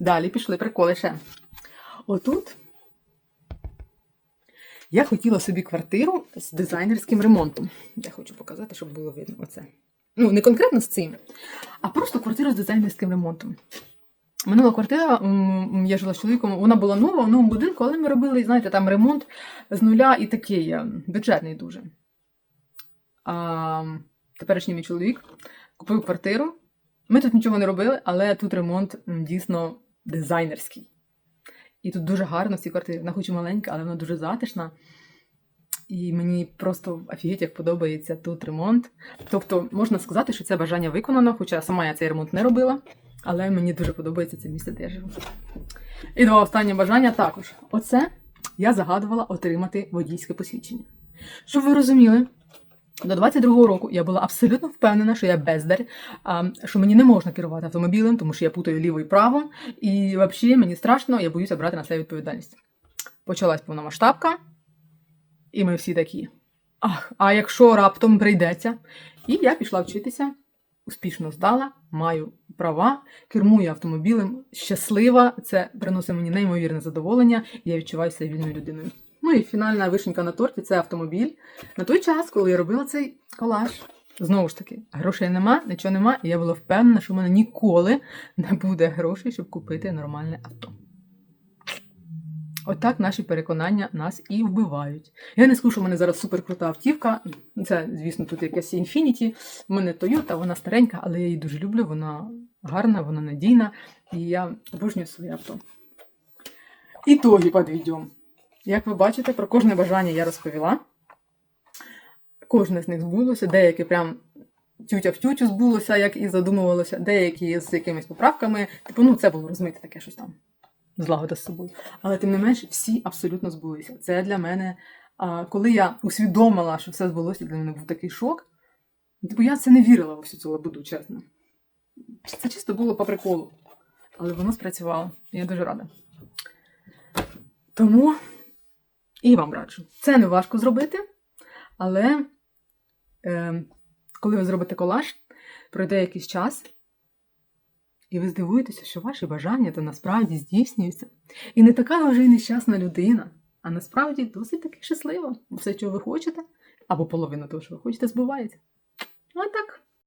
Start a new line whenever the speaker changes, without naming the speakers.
Далі пішли приколи ще. Отут я хотіла собі квартиру з дизайнерським ремонтом. Я хочу показати, щоб було видно оце. Ну, не конкретно з цим, а просто квартира з дизайнерським ремонтом. Минула квартира, я жила з чоловіком, вона була нова в новому будинку, але ми робили, знаєте, там ремонт з нуля і такий е, бюджетний дуже. А, теперішній мій чоловік купив квартиру. Ми тут нічого не робили, але тут ремонт дійсно дизайнерський. І тут дуже гарно в цій. Вона хоч і маленька, але вона дуже затишна. І мені просто офігеть, як подобається тут ремонт. Тобто, можна сказати, що це бажання виконано, хоча сама я цей ремонт не робила, але мені дуже подобається це місце, де я живу. І два останні бажання також. Оце я загадувала отримати водійське посвідчення. Щоб ви розуміли, до 22-го року я була абсолютно впевнена, що я бездар, що мені не можна керувати автомобілем, тому що я путаю ліво і право. І взагалі мені страшно, я боюся брати на себе відповідальність. Почалась повномасштабка, і ми всі такі. Ах, а якщо раптом прийдеться? І я пішла вчитися, успішно здала, маю права, кермую автомобілем, щаслива. Це приносить мені неймовірне задоволення, і я відчуваю себе вільною людиною. Ну і фінальна вишенька на торті це автомобіль. На той час, коли я робила цей колаж, знову ж таки, грошей нема, нічого нема, і я була впевнена, що в мене ніколи не буде грошей, щоб купити нормальне авто. Отак наші переконання нас і вбивають. Я не скажу, що в мене зараз суперкрута автівка. Це, звісно, тут якась Infiniti. У мене Toyota, вона старенька, але я її дуже люблю. Вона гарна, вона надійна, і я обожнюю своє авто. Ітоги підведемо. Як ви бачите, про кожне бажання я розповіла. Кожне з них збулося, деяке прям тютя в тютю збулося, як і задумувалося, деякі з якимись поправками. Типу, ну це було розуміти таке щось там. Злагода з собою. Але тим не менш, всі абсолютно збулися. Це для мене, коли я усвідомила, що все збулося, для мене був такий шок. Типу, я це не вірила в всю цю лабуду, чесно. Це чисто було по приколу. Але воно спрацювало. Я дуже рада. Тому і вам раджу. Це не важко зробити, але е, коли ви зробите колаж, пройде якийсь час, і ви здивуєтеся, що ваші бажання то насправді здійснюються. І не така вже й нещасна людина, а насправді досить таки щаслива. Все, що ви хочете, або половина того, що ви хочете, збувається. Ось так.